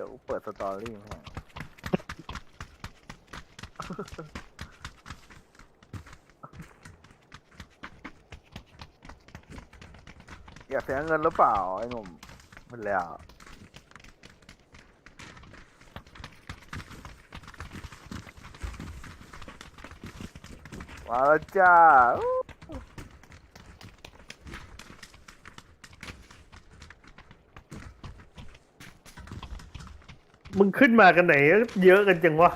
ดี๋ยวเปิดสตอรี่ให้อยากเสียเงินหรือเปล่า ไอ้หนุ่มมันแล้ว มาแล้วจ้า มึงขึ้นมากันไหน เยอะกันจังวะ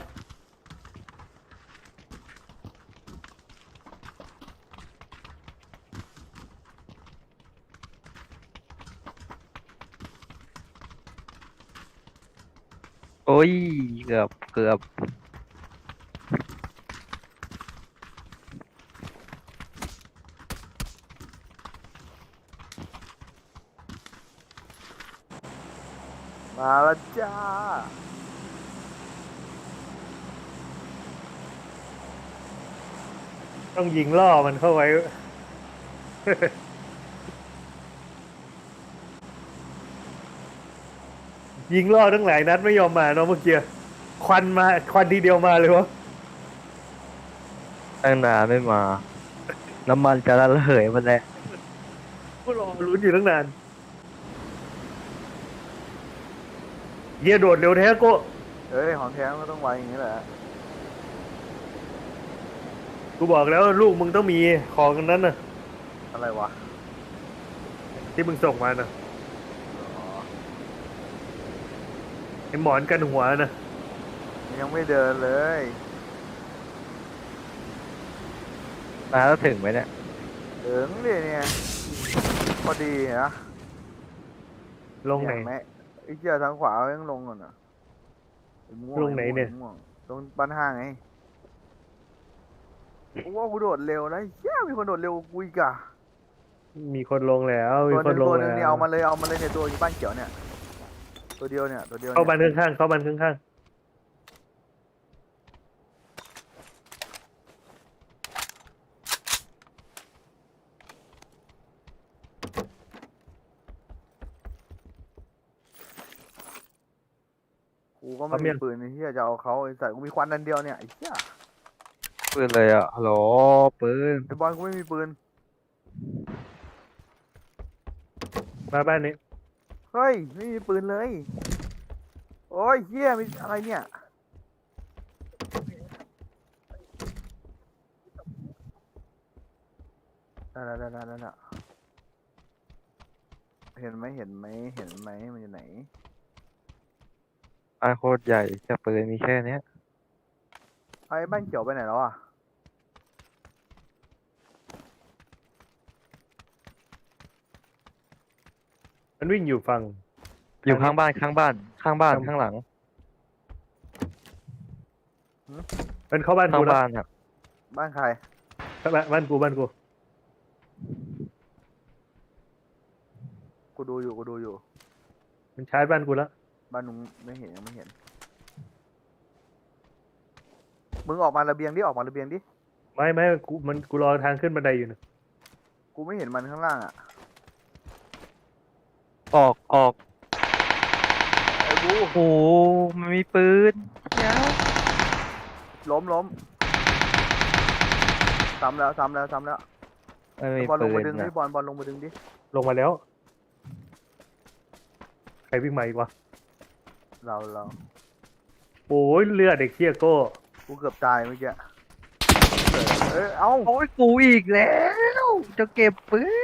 โอ้ย เกือบเกือบ มาแล้วจ้า ต้องยิงล่อมันเข้าไว้ ยิงล่อทั้งหลายนัดไม่ยอมมาเนาะเมื่อกี้ควันมา ควันทีเดียวมาเลยวะตั้งนานไม่มา น้ำมันจะระเหยหมันแล้วก็รอลุ้นอยู่ตั้งนานเยียโดดเร็วแท้โก็เอ้ยของแท้มันก็ต้องไวอย่างนี้แหละ กูบอกแล้วลูกมึงต้องมีของอันนั้นน่ะ อะไรวะที่มึงส่งมาน่ะอ๋อไอหมอนกันหัวน่ะ ยังไม่เดินเลยมาแล้วถึงไหมเนี่ยเดินดิเนี่ย พอดีนะลงไหน เยมไอ้เจ้าทางขวายังลงก่อนอะไอ้ม่วลงไหนเนี่ยไอ้ม่วงตรงบ้านห้างไง กูว่ากูโดดเร็วนะเฮียมีคนโดดเร็วกว่ากูอีกอะมีคนลงแล้ว มีตัวหคนนึ่งลงตัวหนึ่งแล้เนี่ยวเอามาเลยเอามาเลยเนี่ยตัวอยู่บ้านเขียวเนี่ย ตัวเดียวเนี่ยตัวเดียวเข้าบ้านเนี่ยข้างๆเข้าบ้านข้างกูก็ไม่มีปืนไอ้เฮียจะเอาเขาไอ้ใส่กูมีควันนันเดียวเนี่ยไอ้เฮีย ปืนเลยอะฮัลโหลปืนไอ้บอลกูไม่มีปืนๆมาบ้านนี้เฮ้ย ไม่มีปืนเลย โอ้ยเฮียมีอะไรเนี่ยได้ได้ได้ได้ได้เห็นไหมเห็นไหมเห็นไหมมันอยู่ไหนอันโคตรใหญ่แต่ปืนมีแค่เนี้ยไอ้บ้านเขียวไปไหนแล้วอะ มันวิ่งอยู่ฝั่ง อยู่ข้างบ้านข้างบ้าน ข้างบ้านข้างหลังมันเข้าบ้านข้ากูงแล้วบ้านครับบ้านใคร เข้าบ้านบ้านกูบ้านกู กูดูอยู่กูดูอยู่ มันชาร์จบ้านกูแล้วบ้านนุ้งไม่เห็นยังไม่เห็น มึงออกมาระเบียงดิออกมาระเบียงดิ ไม่ไม่กูมันกูรอทางขึ้นบันไดอยู่นะกูไม่เห็นมันข้างล่างอะ ออกออกไอ้บูโอ้โหมันมีปืนเดี๋ยวล้มล้มซ้ำแล้วซ้ำแล้วซ้ำแล้วมันมีบอลลปืงมานดึงดินะบอลบอลลงมาดึงดิลงมาแล้ว ใครวิ่งมาอีกวะ เราเราโอ้ยเลือดเด็กเชี่ยโก้ กูเกือบตายเมื่อกี้เอ้ยเอ้าโอ้ยกูอีกแล้ว จะเก็บปืน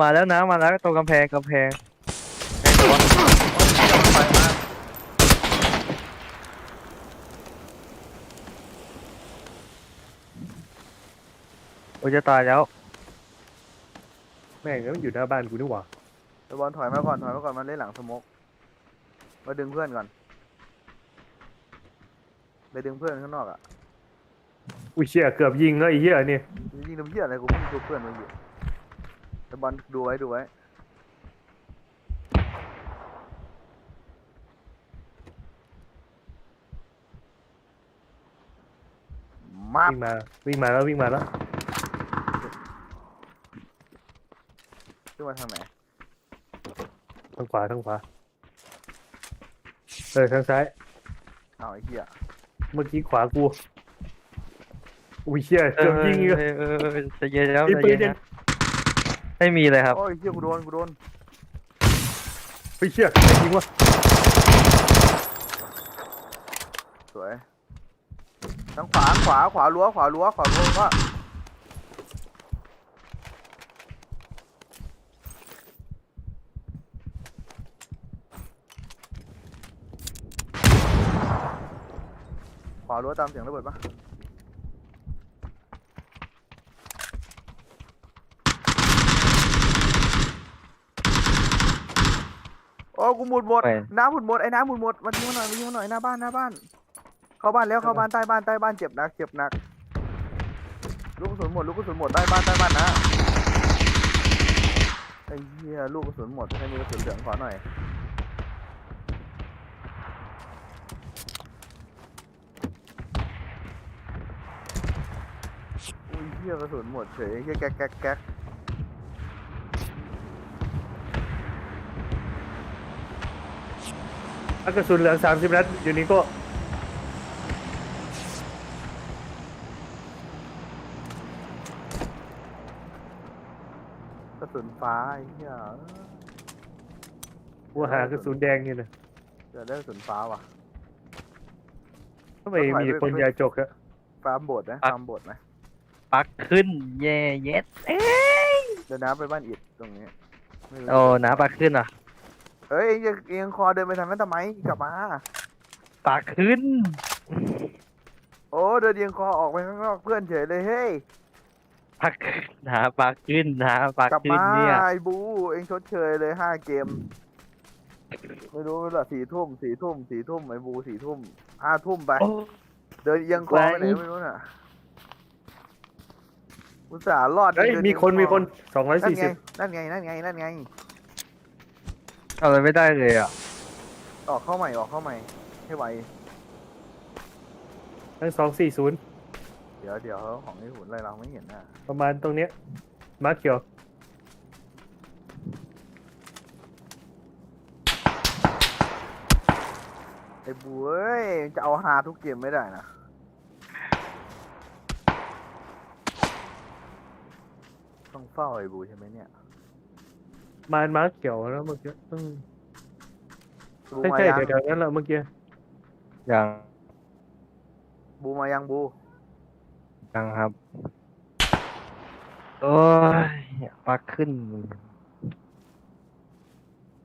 มาแล้วนะมาแล้วตรงกำแพงกำแพงไอ้ตัวไปมาโอ้ยจะตายแล้วแม่งแล้วมันอยู่หน้าบ้านกูนี่หว่าไอ้บอลถอยมาก่อนถอยมาก่อนมาเล่นหลังสโมกมาดึงเพื่อนก่อนไปดึงเพื่อนข้างนอกอะอุ้ยเชี่ยเกือบยิงแล้วไอ้เหี้ยนี่ยิงน้ำเหี้ยอะไรกูเพิ่งดูเพื่อนมาอยู่ ไอ้บอลดูไว้ดูไว้ มาวิ่งมาวิ่งมาแล้ววิ่งมาแล้ว ขึ้นมาทางไหนทางขวาทางขวาเออทางซ้าย เอาไอ้เหี้ยเมื่อกี้ขวากู อุ้ยเชี่ยเอเกืออบยิงอีกเออเออเออใจะเย็นแล้วมีใจะปืเย็นนยังนะ ไม่มีเลยครับโอ้ยเหี้ยกูโดนกูโดนไปเชี่ยใครยิงวะสวยทางขวาขวาขวารั้วขวารั้วขวารั้วว่าขวารั้วตามเสียงระเบิดปะ อ้กูหมุดหมดไม่น้ำหมุดหมดไอ้น้ำหมุดหมดมายิงมาหน่อยมายิงมาหน่อยหน้าบ้านหน้าบ้าน เข้าบ้านแล้วเข้าบ้านใต้บ้านใต้บ้านเจ็บหนักเจ็บหนักลูกกระสุนหมดลูกกระสุนหมดใต้บ้านใต้บ้านนะไอ้เหี้ยลูกกระสุนหมดใครมีกระสุนเหลืองขอหน่อยอุ้ยเหี้ยกระสุนหมดเฉยเหี้ยแก๊กแก๊กแก๊ก อักระสุนเหลืองสามสิบนัดอยู่นี่ก็กระสุนฟ้าไอ้เหี้ยกูหากระสุนแดงนี่นะเจอได้กระสุนฟ้าว่ะ ทำไมมีคนยาจกอะฟาร์มโบดนะอะฟาร์มโบดไหมปักขึ้นเย่เย็ดเอ้ยเดี๋ยวน้ำไปบ้านอิดตรงนี้ไม่รู้โอ้น้าปักขึ้นอะ เฮ้ยเอ็งจะเอียงคอเดินไปทางนั้นทำไมกลับมาปักขึ้น โอ้เดินเอียงคอออกไปข้างนอกเพื่อนเฉยเลยเฮ้ยปักขึ้นหาปักขึ้นหาปักกลับขึ้นมาเนี่ยไอ้บูเอ็งชดเชยเลยห้าเกม ไม่รู้ไม่รู้สี่ทุ่มสี่ทุ่มสี่ทุ่มไอ้บูสี่ทุ่มห้าทุ่มไป โอ้ เดินเอียงคอไปไหนไว้ไม่รู้น่ะอุตส่าห์รอดเฮ้ยดิมีเอียงคนมีคนอสองร้อยนั่นสี่ไงสิบนั่นไงนั่นไงนั่นไงเอาอะไรไม่ได้เลยอะออกเข้าใหม่ออกเข้าใหม่ให้ไวทั้งสองสี่ศูนย์เดี๋ยวเดี๋ยวของไอ้หุ่นอะไรเราไม่เห็นน่ะประมาณตรงเนี้ยมาร์คเขียวไอ้บูเอ้ยจะเอาฮาทุกเกมไม่ได้นะต้องเฝ้าไอ้บูใช่ไหมเนี่ย มานมาร์คเขียวแล้วเมื่อกี้อืมบูใช่มาใช่ยังเดี๋ยวเดี๋ยวนั้นแหละเมื่อกี้ยังบูมายังบูยังครับ โอ้ยปักขึ้น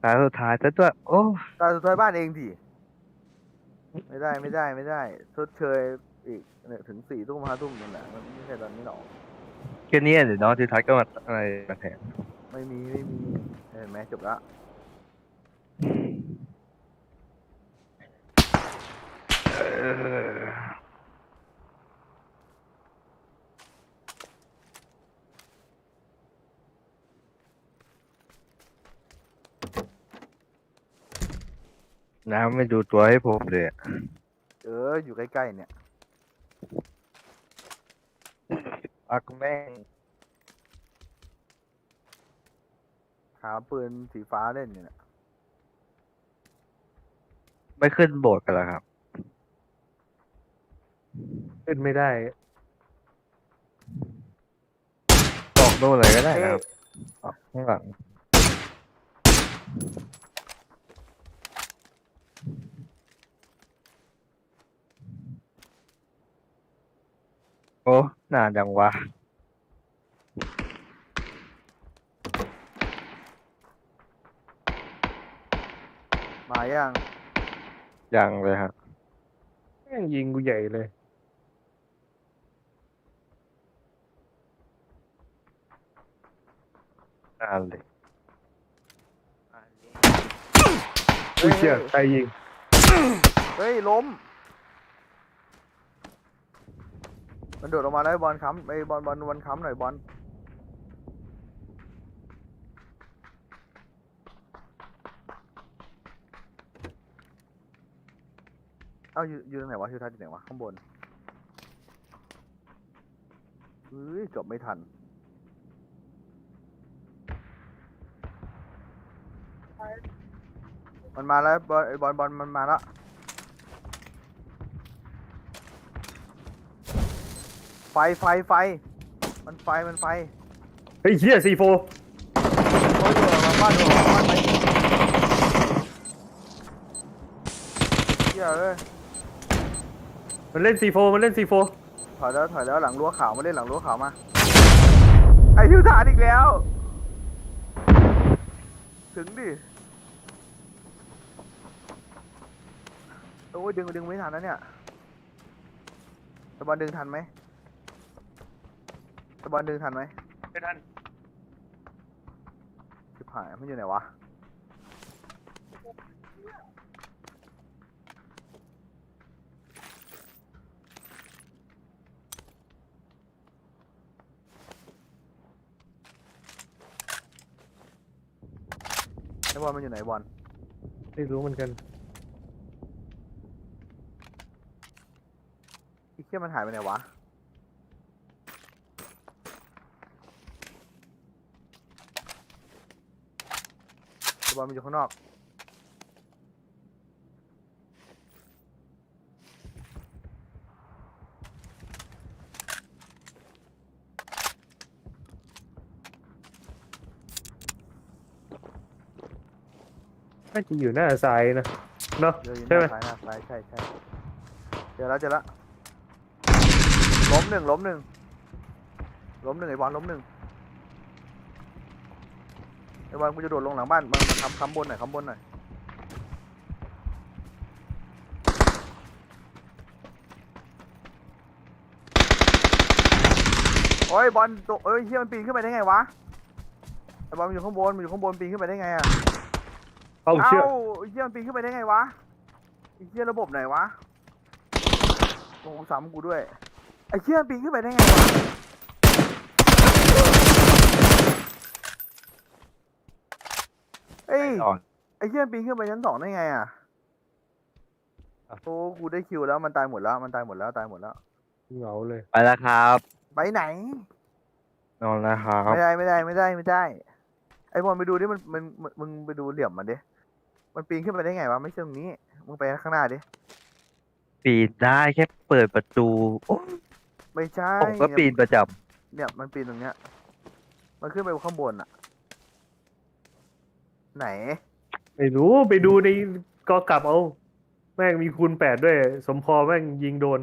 ตาสุดท้ายซะด้วยโอ้ตาสุดท้ายบ้านเองดิไม่ได้ไม่ได้ไม่ได้ชดเชยอีกเนี่ยถึงสี่ทุ่มห้าทุ่มนั่นแหละมันไม่ใช่ตอนนี้หรอก แค่นี้เดี๋ยวน้องทีทัศน์ก็มาอะไรมาแทน ไม่มีไม่มีเห็นไหมจบละเออน้ำไม่ดูตัวให้ผมเลยอะเอออยู่ใกล้ๆเนี่ยปักแม่ง หาปืนสีฟ้าเล่นอยู่เนี่ยไม่ขึ้นโบสถ์กันแล้วครับ ขึ้นไม่ได้ตอกนู่นเลยก็ได้นะครับออกข้างหลังโอ้นานจังวะ มายังยังเลยครับแม่งยิงกูใหญ่เลยนานเลยอุ้ยเชี่ยใครยิง เฮ้ย ล้ม มันโดดออกมาแล้วไอ้บอลค้ำไอ้บอลบอลบอลค้ำหน่อยบอล อ้าอยู่อยู่ตรงไหนวะทิวทัศน์อยู่ไหนวะข้างบนเฮ้ยจบไม่ทัน มันมาแล้วบอลบอลบอลมันมาแล้วไฟไฟไฟ มันไฟมันไฟเฮ้ยเฮียซีโฟเฮีย มันเล่นซีโฟมันเล่นซีโฟถอยแล้วถอยแล้วหลังรั้วขาวมาเล่นหลังรั้วขาวมา ไอทิวฐานอีกแล้ว ถึงดิ โอ้ยดึงดึงไม่ทันนะเนี่ยตะบอลดึงทันไหมตะบอลดึงทันไหมไม่ทันชิบหายมันอยู่ไหนวะ บอลมันอยู่ไหนบอลไม่รู้เหมือนกันไอ้เขี้ยมันหายไปไหนวะไอ้บอลมันอยู่ข้างนอก น่าจะอยู่หน้าซ้ายนะเนาะเดี๋ยวอยู่หใช่ไหมน้าซ้ายหน้าซ้ายใช่ใช่เจอแล้วเจอแล้วล้มหนึ่งล้มหนึ่งล้มหนึ่งไอ้บอลล้มหนึ่งไอ้บอลกูจะโดดลงหลังบ้านมันคำคำบนหน่อยคำบนหน่อยโอ้ยบอลตกเอ้ยเฮียมันปีนขึ้นไปได้ไงวะไอ้บอลมันอยู่ข้างบนมันอยู่ข้างบนปีนขึ้นไปได้ไงอะ เอาเชื่อเอ้าไอ้เฮียมันปีนขึ้นไปได้ไงวะไอ้เฮียระบบไหนวะโอ้โหซ้ำกูด้วยไอ้เฮียมันปีนขึ้นไปได้ไงวะเอ้ยอ่อนไอ้เฮียมันปีนขึ้นไปชั้นสองได้ไงอะโอ้กูได้คิวแล้วมันตายหมดแล้วมันตายหมดแล้วตายหมดแล้ว เหงาเลย ไปแล้วครับ ไปไหน นอนแล้วครับ ไม่ได้ไม่ได้ไม่ได้ไม่ได้ ไอ้บอลไปดูดิมันมันมันมึงไปดูเหลี่ยมมันดิ มันปีนขึ้นไปได้ไงวะไม่ใช่ตรงนี้ มึงไปข้างหน้าดิ ปีนได้แค่เปิดประตูโอ้ไม่ใช่ผมก็ปีนประจเนี่ยมันปีนตรงเนี้ย มันขึ้นไปข้างบนอะไหน ไม่รู้ไปดูในกอกลับเอา แม่งมีคูณแปดด้วย สมพอแม่งยิงโดน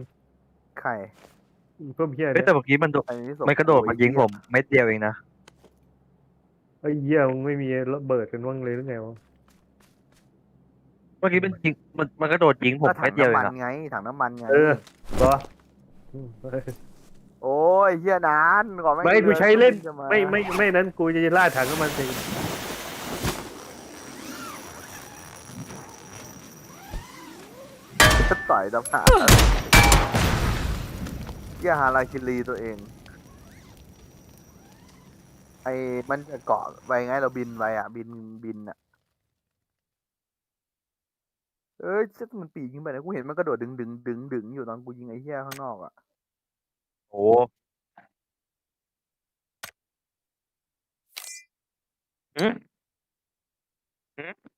ไข่เพิ่มเฮียำเฮ้ยเนี่ยแต่เมื่อกี้มันโดดอันนี้ส่งมันกระโดดมายิงโอ้ผมเม็ดเดียวเองนะ ไอ้เหี้ยมึงไม่มีระเบิดกันว่างเลยหรือไงวะ เมื่อกี้มันยิงมันมันกระโดดยิงผมก็ถัเม็งดเดียวเอน้ำมังนนะไงถังน้ำมันไง เออเหรออืมโอ้ยเฮียนานก่อนไม่กูใช้เล่น จะาไม่ไม่ไม่นั้นกูจะล่าดถังน้ำมันเองจะต่อยดับหาเฮียฮาราคิรีตัวเอง ไอ้มันจะเกาะไปไงเราบินไปอะ บินบินอะ เอ้ยเจะมันปีกยิงไปนะกูเห็นมันกระโดดดึงดึงดึงดึงอยู่ตอนกูยิงไอ้เหี้ยข้างนอกอะโอ้อืมอืม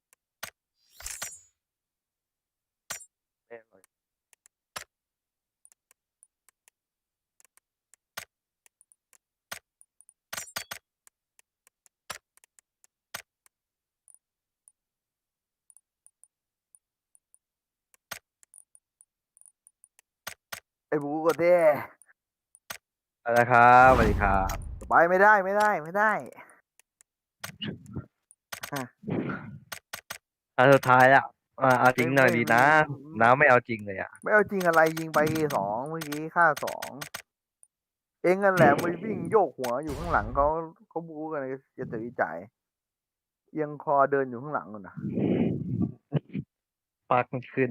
ไอ้บูก็เด้ไปแล้วครับสวัสดีครับ ไปไม่ได้ไม่ได้ไม่ได้ อันสุดท้ายอะอ่าเอาจริงหน่อยดีนะ น้าไม่เอาจริงเลยอะ ไม่เอาจริงอะไรยิงไปสองเมื่อกี้ฆ่าสองเองกันแหละมันวิ่งโยกหัวอยู่ข้างหลังเขาเขาบูกันเลยจะตื่นจ่ายเอียงคอเดินอยู่ข้างหลังกันนะปักมันขึ้น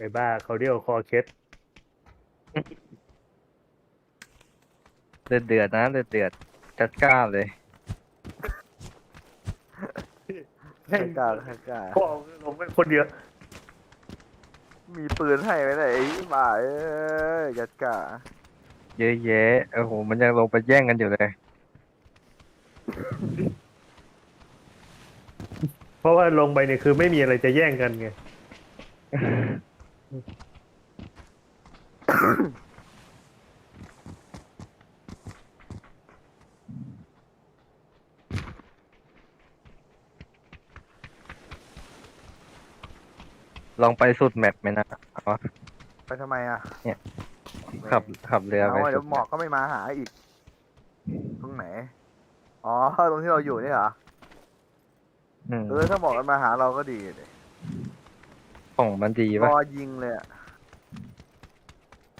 ไอ้บ้าเขาเรียกว่าคอเคสเดือดเดือดนะเดือดเดือดจัดก้านเลยแม่งกล้ากล้ากล้าพ่อลงไปคนเดียวมีปืนให้ไหมเนี่ยไอ้บ่าเอ้ยกัดกล้าเยอะแยะโอ้โหมันยังลงไปแย่งกันอยู่เลย เพราะว่าลงไปเนี่ยคือไม่มีอะไรจะแย่งกันไง ลองไปสุดแมปไหมนะไปทำไมอะขับขับเรือไปเดี๋ยวหมอกก็ไม่มาหาอีก ตรงไหน อ๋อ ตรงที่เราอยู่นี่เหรอเออ ถ้าหมอกมันมาหาเราก็ดีเลย ของมันดีรปะอยิงเลยอะ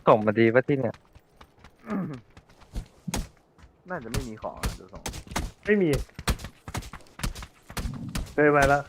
ของมันดีปะที่เนี่ย น่าจะไม่มีของอะดูทรงไม่มีเคยมาแล้ว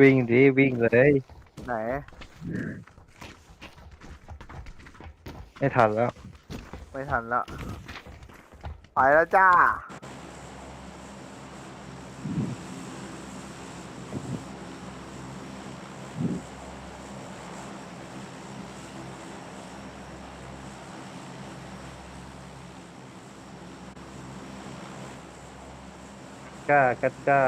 วิ่งดิวิ่งเลยไหนไม่ทันแล้ว ไม่ทันละไปแล้วจ้ากล้ากัดกล้า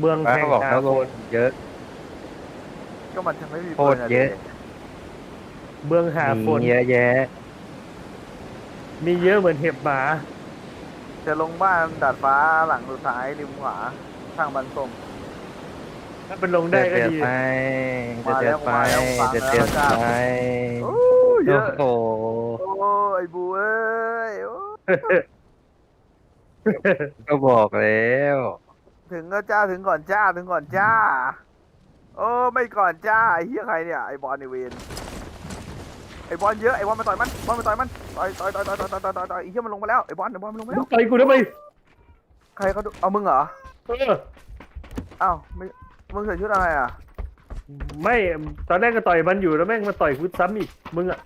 เมืองป้าแห่งเขาบอกอาแล้วโคลงนเยอะ ก็มันจะไม่มีโคตรเยอะดิเมืองหาฝนมีเยอะแยะ มีเยอะเหมือนเห็บหมา จะลงบ้านดาดฟ้าหลังสุดท้ายริมขวาข้างบันทมถ้าเป็นลงได้เดือดก็เดือดดีไปเดือดเดือดไปมาแล้วมาแล้วเดือดเดือดจ้าไป โอ้เยโอ้อะโห โอ้ไอ้บูเอ้ยโอ้ก็บอกแล้ว ถึงก็จ้าถึงก่อนจ้าถึงก่อนจ้า โอ้ไม่ก่อนจ้าไอ้เหี้ยใครเนี่ยไอ้บอลในเวนไอ้บอลเยอะไอ้บอลมาต่อยมันบอลมาต่อยมันต่อยต่อยต่อยต่อยต่อยต่อยต่อยต่อยไอ้เหี้ยมันลงมาแล้วไอ้บอลไอ้บอลมันลงมาแล้วต่อยกูทำไมใครเขาดูเอามึงเหรอเอออ้าวไม่มึงใส่ชุดอะไรอะไม่ตอนแรกก็ต่อยมันอยู่แล้วแม่งมาต่อยกูซ้ำอีกมึงอะ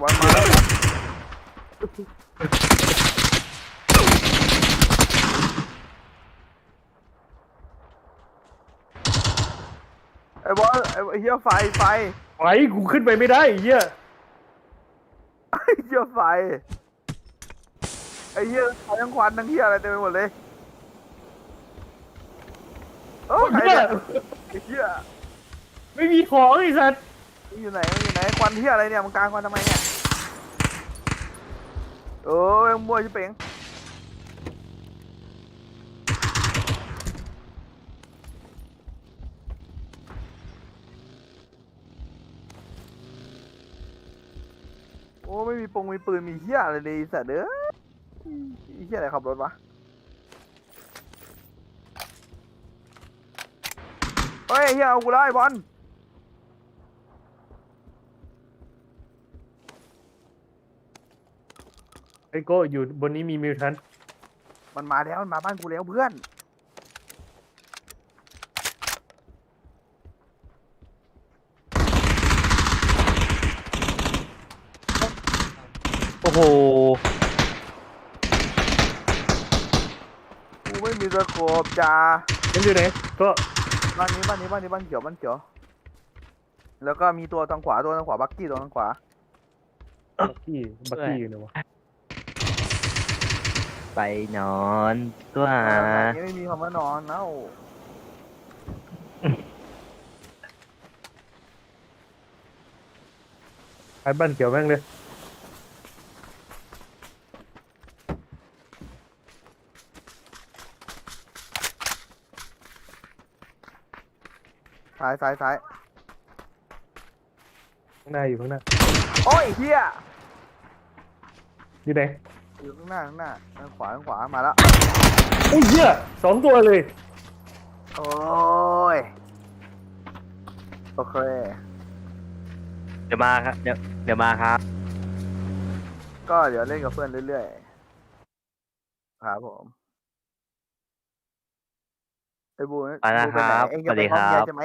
บอลมาแล้ว อ้บอลไอ้เหี้ยไฟไฟไอ้กูขึ้นไปไม่ได้ไอ้เหี้ยไอ้เหี้ยไฟไอ้เหี้ยไฟทั้งควันทั้งเหี้ยอะไรเต็มไปหมดเลยโอ้ใครเหี้ยเนี่ยไอ้เหี้ยไม่มีของไอ้สัตว์มึงอยู่ไหนมึงอยู่ไหนควันเหี้ยอะไรเนี่ยมึงกลางควันทำไมเนี่ยโอ้ยมั่วชิบเป๋งโอ้ไม่มีปงมีปืนมีเหี้ยอะไรเลยไอ้สัตว์เด้อไอ้เหี้ยอะไรขับรถวะเฮ้ยไอ้เหี้ยเอากูแล้วไอ้บอลไอ้โก้อยู่บนนี้มีมิวทันมันมาแล้วมันมาบ้านกูแล้วเพื่อน อ้โห กูไม่มีตะโขบจ้ามันอยู่ไหนก็บ้านนี้บ้านนี้บ้านนี้บ้านเขียวบ้านเขียว แล้วก็มีตัวทางขวาตัวทางขวาบักกี้ตัวทางขวาบักกี้บักกี้อยู่ไหนวะไปนอนตัวเออบ้านนี้ไม่มีคำว่านอนเอ้าไปบ้านเขียวแม่งเลย ซ้ายซ้ายซ้ายข้างหน้าอยู่ข้างหน้าโอ้ยเฮียอยู่ไหนอยู่ข้างหน้าข้างหน้าทางขวาทางขวามาแล้วโอ้ยเหี้ยสองตัวเลยโอ้ยโอเคเดี๋ยวมาครับ เดี๋ยวเดี๋ยวมาครับ ก็เดี๋ยวเล่นกับเพื่อนเรื่อยๆครับผมไอ้บูไปแล้วบูไหนครับเองสวัจะสไปดีห้องคเมีรัยบใช่ไหม